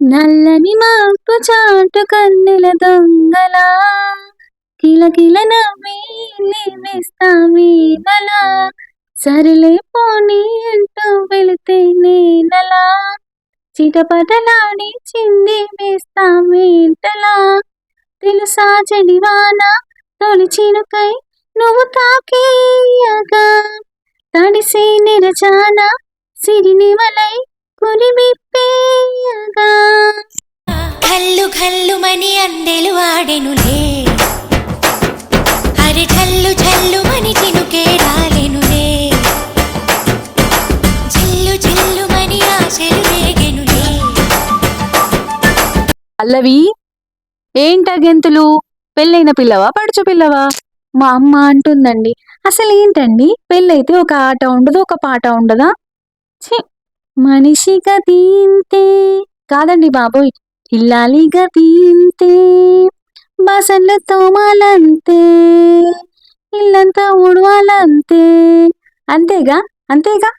నల్లని మాపు చాటు కన్నెల దొంగలా కిలకిల నవ్వి వేస్తామేనలా సరిలే పోనీ అంటూ వెళితే నేనలా చిటపటలాడి చింది వేస్తామేంటలా తెలుసా చెడివాన తొలి చినుకై నువ్వు తాకేయగా తడిసి నిరచానా కల్లుమని అందెలు ఆడెనులే. అరి చల్లు చల్లుమని చినుకే రాలెనులే. చిల్లు చిల్లుమని ఆశలు రేగెనులే పల్లవి ఏంటా గెంతులు? పెళ్ళైన పిల్లవా పడుచు పిల్లవా? మా అమ్మ అంటుందండి అసలు ఏంటండి పెళ్ళైతే ఒక ఆట ఉండదు ఒక పాట ఉండదా? ఛీ మనిషి కాదండి బాబోయ్ ఇల్లాలి గతి ఇంతే బాసన్లు తోమాలంతే ఇల్లంతా ఉడవాలంతే అంతేగా? అంతేగా?